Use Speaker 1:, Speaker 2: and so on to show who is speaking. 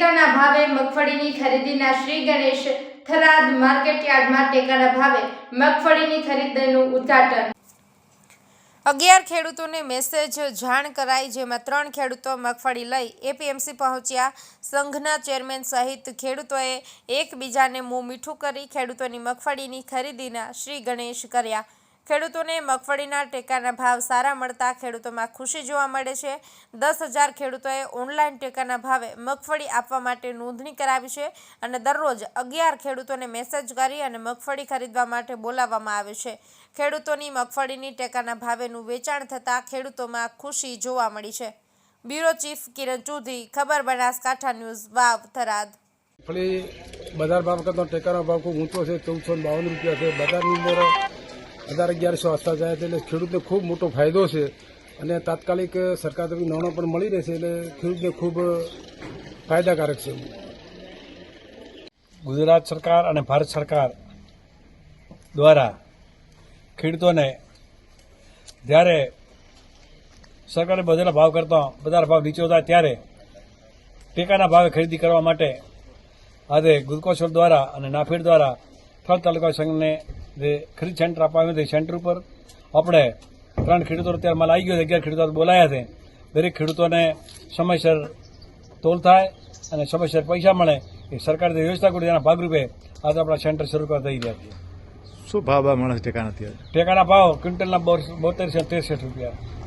Speaker 1: ટેકાના ભાવે મગફળીની ખરીદીના શ્રી ગણેશ થરાદ માર્કેટયાર્ડમાં ટેકાના ભાવે મગફળીની ખરીદીનું ઉદ્ઘાટન. અગિયાર ખેડૂતોને મેસેજ જાણ કરાઈ, જેમાં ત્રણ ખેડૂતો મગફળી લઈ એપીએમસી પહોંચ્યા. સંઘના ચેરમેન સહિત ખેડૂતોએ એકબીજાને મોં મીઠું કરી ખેડૂતોની મગફળીની ખરીદીના શ્રી ગણેશ કર્યા. ખેડૂતોને મગફળીના ટેકાના ભાવ સારા મળતા ખેડૂતોમાં ખુશી જોવા મળે છે. દસ હજાર ખેડૂતોએ ઓનલાઈન ટેકાના ભાવે મગફળી આપવા માટે નોંધણી કરાવી છે અને દરરોજ અગિયાર ખેડૂતોને મેસેજ કરી અને મગફળી ખરીદવા માટે બોલાવવામાં આવે છે. ખેડૂતોની મગફળીની ટેકાના ભાવેનું વેચાણ થતાં ખેડૂતોમાં ખુશી જોવા મળી છે. બ્યુરો ચીફ કિરણ ચૌધરી, ખબર બનાસકાંઠા ન્યૂઝ, વાવ, થરાદ.
Speaker 2: મગફળી બજાર ભાવ કરતા ટેકાનો ભાવ ખૂબ ઊંચો છે. ચૌદસો બાવન રૂપિયા છે. બજારની અંદર હજાર અગિયારસો આસપાસ જાય છે એટલે ખેડૂતને ખૂબ મોટો ફાયદો છે. અને તાત્કાલિક સરકાર તરફથી નાણાં પણ મળી રહેશે એટલે ખેડૂતને ખૂબ ફાયદાકારક છે.
Speaker 3: ગુજરાત સરકાર અને ભારત સરકાર દ્વારા ખેડૂતોને જ્યારે સરકારે બધેલા ભાવ કરતા બજાર ભાવ નીચો હતા ત્યારે ટેકાના ભાવે ખરીદી કરવા માટે આજે ગુજકોશોર દ્વારા અને નાફેડ દ્વારા થળ તાલુકા સંઘને જે ખરીદ સેન્ટર આપવામાં આવ્યું સેન્ટર ઉપર આપણે ત્રણ ખેડૂતો અત્યારે માલ આવી ગયો છે. અગિયાર ખેડૂતો બોલાયા છે. દરેક ખેડૂતોને સમયસર તોલ થાય અને સમયસર પૈસા મળે એ સરકાર જે વ્યવસ્થા કરી તેના ભાગરૂપે આજે આપણા સેન્ટર શરૂ કરવા થઈ રહ્યા છીએ
Speaker 4: શું ભાવ મળે છે ટેકાના
Speaker 3: ટેકાના ભાવ ક્વિન્ટલના બોતેરસો તેરસઠ રૂપિયા.